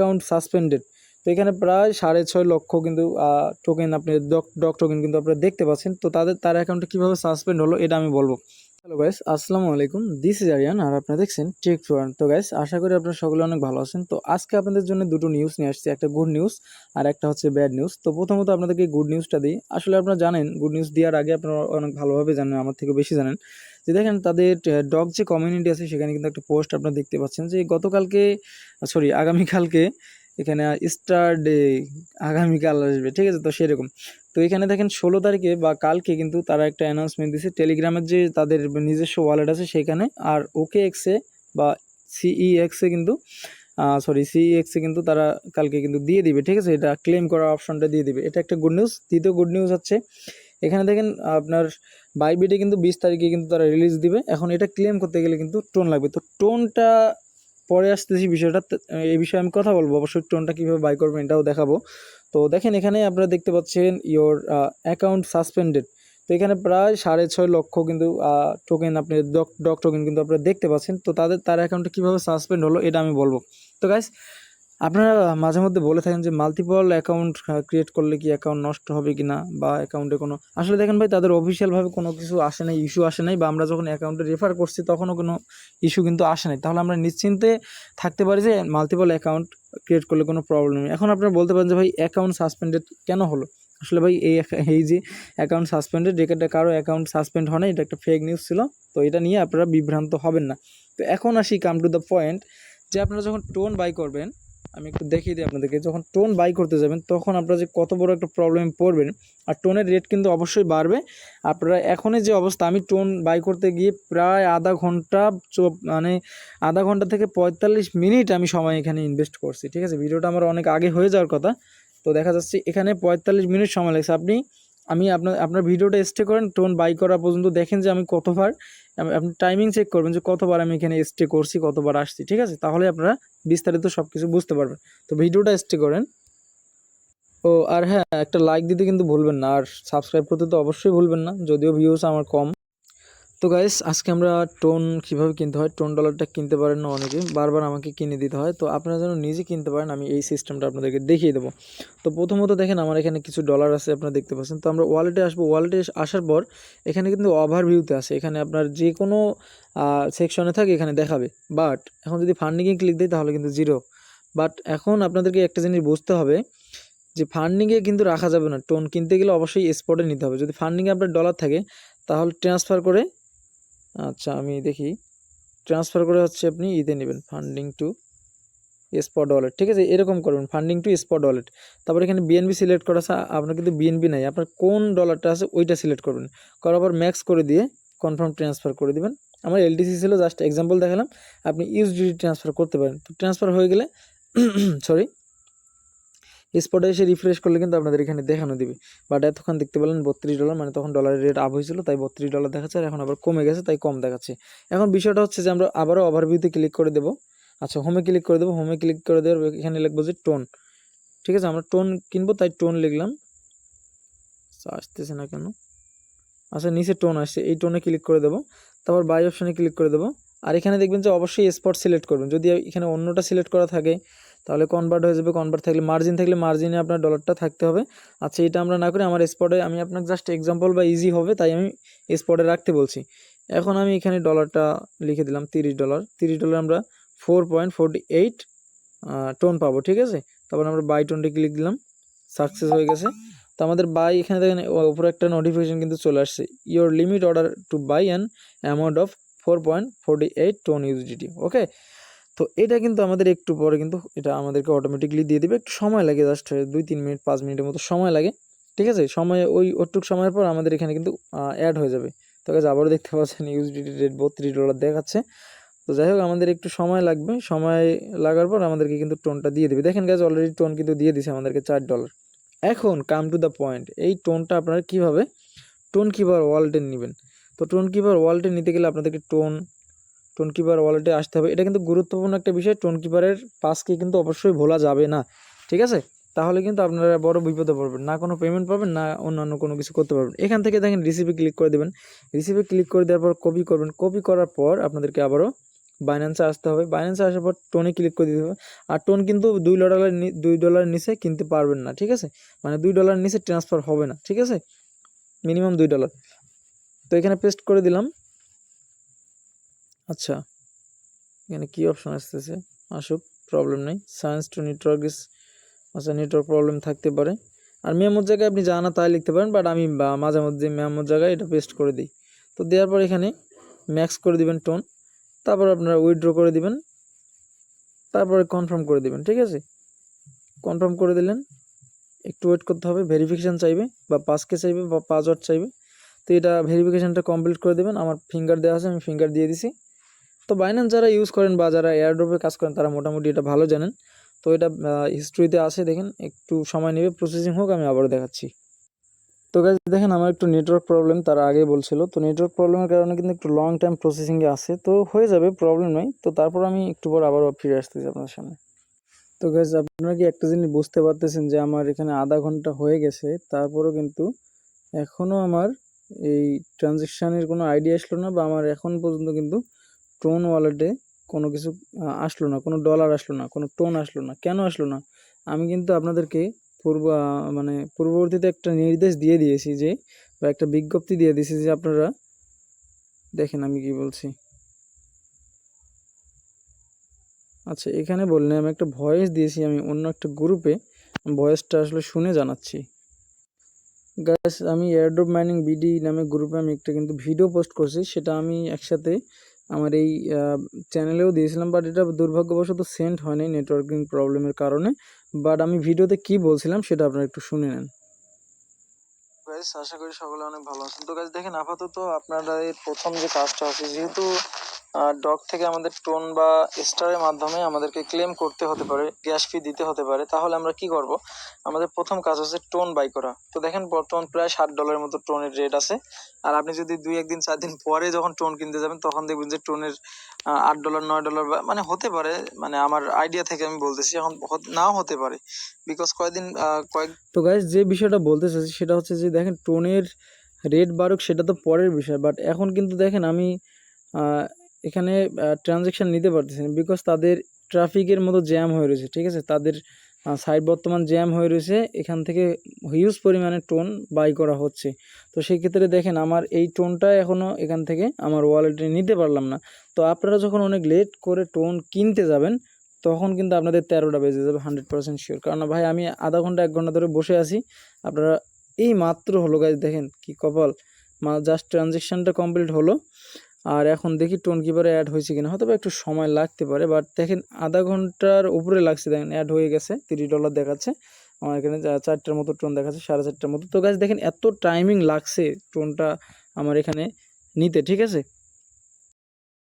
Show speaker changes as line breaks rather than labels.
Account suspended তো এখানে প্রায় সাড়ে ছয় লক্ষ কিন্তু টোকেন আপনি ডক টোকেন কিন্তু আপনারা দেখতে পাচ্ছেন। তো তাদের, তার অ্যাকাউন্টটা কীভাবে সাসপেন্ড হলো, এটা আমি বলব। হ্যালো গাইস আসসালামু আলাইকুম। দিস ইজ আরিয়ান আর আপনারা দেখছেন টেক ফোয়ার তো গাইস আশা করি আপনারা সকলে অনেক ভালো আছেন। তো, আজকে আপনাদের জন্য দুটো নিউজ নিয়ে আসছি। একটা গুড নিউজ আর একটা হচ্ছে ব্যাড নিউজ তো, প্রথমত আপনাদেরকে গুড নিউজটা দিই। আসলে আপনারা জানেন গুড নিউজ দেওয়ার আগে আপনারা অনেক ভালোভাবে জানেন, আমার থেকে বেশি জানেন। যে, দেখেন, তাদের ডগ যে কমিউনিটি আছে, সেখানে কিন্তু একটা পোস্ট আপনারা দেখতে পাচ্ছেন যে, গতকালকে সরি আগামীকালকে এখানে স্টার ডে আগামীকাল আসবে। ঠিক আছে? তো, সেরকম। তো এখানে দেখেন ষোলো তারিখে বা কালকে কিন্তু তারা একটা অ্যানাউন্সমেন্ট দিয়েছে টেলিগ্রামের যে তাদের নিজস্ব ওয়ালেট আছে সেখানে। আর ওকে এক্সে বা সিই এক্সে কিন্তু সরি সিই এক্সে কিন্তু তারা কালকে কিন্তু দিয়ে দিবে, ঠিক আছে? এটা ক্লেম করার অপশনটা দিয়ে দিবে। এটা একটা গুড নিউজ দ্বিতীয় গুড নিউজ হচ্ছে, এখানে দেখেন আপনার বাইবিটে কিন্তু বিশ তারিখে কিন্তু তারা রিলিজ দিবে। এখন এটা ক্লেম করতে গেলে কিন্তু টোন লাগবে। তো টোনটা পরে আসতেছি বিষয়টা এই বিষয়ে আমি কথা বলব। অবশ্যই টোনটা কীভাবে বাই করবেন এটাও দেখাবো। তো দেখেন, এখানে আপনারা দেখতে পাচ্ছেন ইয়োর অ্যাকাউন্ট সাসপেন্ডেড তো এখানে প্রায় সাড়ে ছয় লক্ষ কিন্তু টোকেন আপনি ডক টোকেন কিন্তু আপনারা দেখতে পাচ্ছেন। তো তাদের, তার অ্যাকাউন্টটা কীভাবে সাসপেন্ড হলো, এটা আমি বলব। তো গাইস আপনারা মাঝে মধ্যে বলে থাকেন যে মাল্টিপল অ্যাকাউন্ট ক্রিয়েট করলে কি অ্যাকাউন্ট নষ্ট হবে কি না বা অ্যাকাউন্টে কোনো, আসলে দেখেন ভাই তাদের অফিসিয়ালভাবে কোনো কিছু আসে নাই ইস্যু আসে নাই বা আমরা যখন অ্যাকাউন্টে রেফার করছি তখনও কোনো ইস্যু কিন্তু আসে নাই। তাহলে আমরা নিশ্চিন্তে থাকতে পারি যে মাল্টিপল অ্যাকাউন্ট ক্রিয়েট করলে কোনো প্রবলেম নেই। এখন আপনারা বলতে পারেন যে ভাই অ্যাকাউন্ট সাসপেন্ডেড কেন হলো? আসলে ভাই এই এই যে অ্যাকাউন্ট সাসপেন্ডেড এটা কারও অ্যাকাউন্ট সাসপেন্ড হয় না এটা একটা ফেক নিউজ ছিল, তো এটা নিয়ে আপনারা বিভ্রান্ত হবেন না। তো এখন আসি কাম টু দ্য পয়েন্ট যে আপনারা যখন টোন বাই করবেন আমি একটু দেখিয়ে দিই আপনাদেরকে, যখন টোন বাই করতে যাবেন, তখন আপনারা যে কত বড় একটা প্রবলেমে পড়বেন, আর টোনের রেট কিন্তু অবশ্যই বাড়বে। আপনারা এখনই যে অবস্থা, আমি টোন বাই করতে গিয়ে প্রায় আধা ঘণ্টা মানে আধা ঘণ্টা থেকে পঁয়তাল্লিশ মিনিট আমি সময় এখানে ইনভেস্ট করছি, ঠিক আছে? ভিডিওটা আমার অনেক আগে হয়ে যাওয়ার কথা, তো দেখা যাচ্ছে এখানে পঁয়তাল্লিশ মিনিট সময় লাগছে। আপনি আমি আপনার আপনার ভিডিওটা স্টে করেন টোন বাই করা পর্যন্ত দেখেন যে আমি কতবার আপনি টাইমিং চেক করবেন যে কতবার আমি এখানে স্টে করছি, কতবার আসছি, ঠিক আছে? তাহলে আপনারা বিস্তারিত সব কিছু বুঝতে পারবেন। তো ভিডিওটা স্টে করেন। ও, আর হ্যাঁ একটা লাইক দিতে কিন্তু ভুলবেন না, আর সাবস্ক্রাইব করতে তো অবশ্যই ভুলবেন না, যদিও ভিউস আমার কম। তো গাইস আজকে আমরা টোন কীভাবে কিনতে হয়? টোন ডলারটা কিনতে পারেন না অনেকে, বারবার আমাকে কিনে দিতে হয়। তো আপনারা যেন নিজে কিনতে পারেন, আমি এই সিস্টেমটা আপনাদেরকে দেখিয়ে দেবো। তো প্রথমত দেখেন, আমার এখানে কিছু ডলার আছে, আপনারা দেখতে পাচ্ছেন। তো আমরা ওয়ালেটে আসব। ওয়ালেটে আসার পর এখানে কিন্তু ওভারভিউতে আছে। এখানে আপনার যে কোনো সেকশনে থাকে, এখানে দেখাবে। বাট এখন যদি ফান্ডিংয়ে ক্লিক দিই, তাহলে কিন্তু জিরো বাট এখন আপনাদেরকে একটা জিনিস বুঝতে হবে, যে ফান্ডিংয়ে কিন্তু রাখা যাবে না। টোন কিনতে গেলে অবশ্যই স্পটে নিতে হবে। যদি ফান্ডিংয়ে আপনার ডলার থাকে, তাহলে ট্রান্সফার করে আচ্ছা আমি দেখি। ট্রান্সফার করে হচ্ছে আপনি ইতে নেবেন ফান্ডিং টু স্পট ওয়ালেট ঠিক আছে, এরকম করবেন ফান্ডিং টু স্পট ওয়ালেট তারপর এখানে বিএনবি সিলেক্ট করা আছে, আপনার কিন্তু বিএনবি নাই। আপনার কোন ডলারটা আছে, ওইটা সিলেক্ট করবেন। করার পর ম্যাক্স করে দিয়ে কনফার্ম ট্রান্সফার করে দিবেন। আমার এলটিসি ছিল জাস্ট এক্সাম্পল দেখালাম, আপনি ইউএসডিটি ট্রান্সফার করতে পারেন। তো ট্রান্সফার হয়ে গেলে সরি স্পটে এসে রিফ্রেশ করলে কিন্তু আপনাদের এখানে দেখানো দিবে। বাট এতক্ষণ দেখতে পেলেন বত্রিশ ডলার মানে তখন ডলারের রেট আপ হয়েছিল, তাই বত্রিশ ডলার দেখাচ্ছে আর এখন আবার কমে গেছে, তাই কম দেখাচ্ছে। এখন বিষয়টা হচ্ছে যে আমরা আবারও ওভারভিউতে ক্লিক করে দেবো। আচ্ছা হোমে ক্লিক করে দেবো হোমে ক্লিক করে দেওয়ার এখানে লিখব যে টোন ঠিক আছে, আমরা টোন কিনবো, তাই টোন লিখলাম। আসতেছে না কেন? আচ্ছা নিচে টোন আসছে, এই টোনে ক্লিক করে দেবো। তারপর বাই অপশানে ক্লিক করে দেবো। আর এখানে দেখবেন যে অবশ্যই স্পট সিলেক্ট করবেন। যদি এখানে অন্যটা সিলেক্ট করা থাকে তাহলে কনভার্ট হয়ে যাবে কনভার্ট থাকলে মার্জিন থাকলে মার্জিনে আপনার ডলারটা থাকতে হবে। আচ্ছা এটা আমরা না করে আমার স্পটে আমি আপনাকে জাস্ট এক্সাম্পল বা ইজি হবে, তাই আমি স্পটে রাখতে বলছি। এখন আমি এখানে ডলারটা লিখে দিলাম তিরিশ ডলার তিরিশ ডলার আমরা four point forty eight TON পাবো, ঠিক আছে? তারপর আমরা বাই টোনটি ক্লিক দিলাম সাকসেস হয়ে গেছে। তো আমাদের বাই এখানে দেখেন উপরে একটা নোটিফিকেশন কিন্তু চলে আসছে। Your limit order to buy an amount of four point forty eight TON ইউজিটি okay তো এটা কিন্তু আমাদের একটু পরে কিন্তু এটা আমাদেরকে অটোমেটিকলি দিয়ে দেবে। একটু সময় লাগে জাস্ট দুই, তিন মিনিট পাঁচ মিনিটের মতো সময় লাগে। ঠিক আছে? সময়, ওই ওটুক সময়ের পর আমাদের এখানে কিন্তু অ্যাড হয়ে যাবে। তো কাছে আবারও দেখতে পাচ্ছেন ইউজিটি রেট বত্রিশ ডলার দেখাচ্ছে। তো যাই হোক, আমাদের একটু সময় লাগবে। সময় লাগার পর আমাদেরকে কিন্তু টোনটা দিয়ে দেবে। দেখেন গাছ অলরেডি টোন কিন্তু দিয়ে দিছে আমাদেরকে চার ডলার এখন কাম টু দ্য পয়েন্ট এই টোনটা আপনারা কীভাবে টোন কিপার ওয়ালেটে নেবেন? তো টোন কিপার ওয়ালেটে নিতে গেলে আপনাদেরকে টোন টোন কিপার ওয়ালেটে আসতে হবে। এটা কিন্তু গুরুত্বপূর্ণ একটা বিষয় টোন কিপারের পাসকে কিন্তু অবশ্যই ভোলা যাবে না। ঠিক আছে? তাহলে কিন্তু আপনারা বড় বিপদে পড়বেন। না কোনো পেমেন্ট পাবেন, না অন্যান্য কোনো কিছু করতে পারবেন। এখান থেকে দেখেন রিসিপি ক্লিক করে দেবেন। রিসিপি ক্লিক করে দেওয়ার পর কপি করবেন। কপি করার পর আপনাদেরকে আবারও বাইন্যান্সে আসতে হবে। বাইন্যান্সে আসার পর টোনে ক্লিক করে দিতে হবে। আর টোন কিন্তু দুই ডলারের দুই ডলারের নিচে কিনতে পারবেন না। ঠিক আছে? মানে দুই ডলারের নিচে ট্রান্সফার হবে না। ঠিক আছে? মিনিমাম দুই ডলার তো এখানে পেস্ট করে দিলাম। আচ্ছা এখানে কি অপশন আসতেছে? আসুক প্রবলেম নেই। সায়েন্স টু নেটওয়ার্ক ইস আচ্ছা নেটওয়ার্ক প্রবলেম থাকতে পারে। আর মেমোর জায়গায় আপনি যা না তাই লিখতে পারেন বাট আমি মাঝে মধ্যে মেমোর জায়গায় এটা পেস্ট করে দিই। তো দেওয়ার পর এখানে ম্যাক্স করে দিবেন টোন তারপর আপনারা উইথড্র করে দিবেন, তারপরে কনফার্ম করে দিবেন, ঠিক আছে? কনফার্ম করে দিলেন, একটু ওয়েট করতে হবে ভেরিফিকেশান চাইবে, বা পাসকে চাইবে, বা পাসওয়ার্ড চাইবে। তো এটা ভেরিফিকেশানটা কমপ্লিট করে দেবেন, আমার ফিঙ্গার দেওয়া আছে, আমি ফিঙ্গার দিয়ে দিছি। তো বাইন্যান্স যারা ইউজ করেন বা যারা এয়ারড্রপে কাজ করেন, তারা মোটামুটি এটা ভালো জানেন। তো এটা হিস্ট্রিতে আছে, দেখেন, একটু সময় নেবে প্রসেসিং হোক, আমি আবারও দেখাচ্ছি। তো গাইজ দেখেন, আমার একটু নেটওয়ার্ক প্রবলেম তারা আগে বলছিল। তো নেটওয়ার্ক প্রবলেমের কারণে কিন্তু একটু লং টাইম প্রসেসিংয়ে আছে। তো হয়ে যাবে প্রবলেম নয় তো তারপর আমি একটু পর আবারও ফিরে আসতেছি আপনার সামনে। তো গাইজ আপনারা কি একটা জিনিস বুঝতে পারতেছেন যে আমার এখানে আধা ঘণ্টা হয়ে গেছে, তারপরও কিন্তু এখনও আমার এই ট্রানজেকশানের কোনো আইডিয়া আসলো না বা আমার এখন পর্যন্ত কিন্তু টোন ওয়ালেটে কোনো কিছু আসলো না, কোনো ডলার আসলো না, কোনো টোন আসলো না, কেন আসলো না? আমি কিন্তু আপনাদেরকে পূর্ব মানে পূর্ববর্তীতে একটা নির্দেশ দিয়ে দিয়েছি যে, বা একটা বিজ্ঞপ্তি দিয়ে দিয়েছি যে আপনারা, দেখেন আমি কি বলছি। আচ্ছা এখানে বললেন আমি একটা ভয়েস দিয়েছি, আমি অন্য একটা গ্রুপে ভয়েসটা আসলে শুনে জানাচ্ছি। গ্যাস আমি এয়ারড্রপ মাইনিং বিডি নামে গ্রুপে আমি একটা কিন্তু ভিডিও পোস্ট করছি, সেটা আমি একসাথে আমার এই চ্যানেলেও দিয়েছিলাম বাট এটা দুর্ভাগ্যবশত সেন্ড হয়নি নেটওয়ার্কিং প্রবলেমের কারণে। বাট আমি ভিডিওতে কি বলছিলাম সেটা আপনারা একটু শুনে নেন। আশা করি সকলে অনেক ভালো আছেন। তো গাইস দেখেন আপাতত আপনারা এর প্রথম যে কাজটা আছে, যেহেতু ডক থেকে আমাদের টোন বা স্টারের মাধ্যমে আমাদেরকে ক্লেম করতে হতে পারে গ্যাস ফি দিতে হতে পারে। তাহলে আমরা কি করব? আমাদের প্রথম কাজ হচ্ছে টোন বাই করা। তো দেখেন, বর্তমান প্রায় ষাট ডলারের মতো টোনের রেট আছে। আর আপনি যদি দুই একদিন চার দিন পরে যখন টোন কিনতে যাবেন, তখন দেখবেন যে টোনের আট ডলার নয় ডলার মানে হতে পারে। মানে আমার আইডিয়া থেকে আমি বলতেছি, এখন নাও হতে পারে। বিকজ কয়েকদিন কয়েক তো গাইজ যে বিষয়টা বলতে চাইছি, সেটা হচ্ছে যে দেখেন টোনের রেট বাড়ুক, সেটা তো পরের বিষয়। বাট এখন কিন্তু দেখেন, আমি এখানে ট্রানজেকশন নিতে পারতেছি না বিকজ তাদের ট্রাফিকের মতো জ্যাম হয়ে রয়েছে, ঠিক আছে? তাদের সাইড বর্তমান জ্যাম হয়ে রয়েছে, এখান থেকে হিউজ পরিমাণে টোন বাই করা হচ্ছে। তো সেক্ষেত্রে দেখেন, আমার এই টোনটা এখনও এখান থেকে আমার ওয়ালেটে নিতে পারলাম না। তো আপনারা যখন অনেক লেট করে টোন কিনতে যাবেন, তখন কিন্তু আপনাদের তেরোটা বেজে যাবে হান্ড্রেড পার্সেন্ট শিওর কারণ ভাই, আমি আধা ঘণ্টা, এক ঘণ্টা ধরে বসে আছি, আপনারা এই মাত্র হলো গাইজ দেখেন কি কপাল। জাস্ট ট্রানজেকশানটা কমপ্লিট হলো। আর এখন দেখি টোন কিপারে অ্যাড হয়েছে কিনা হয়তো একটু সময় লাগতে পারে বাট দেখেন আধা ঘণ্টার উপরে লাগছে, দেখেন অ্যাড হয়ে গেছে তিরিশ ডলার দেখাচ্ছে, আমার এখানে চারটার মতো টোন দেখাচ্ছে, সাড়ে চারটার মতো। তো গাছ দেখেন এত টাইমিং লাগছে টোনটা আমার এখানে নিতে, ঠিক আছে?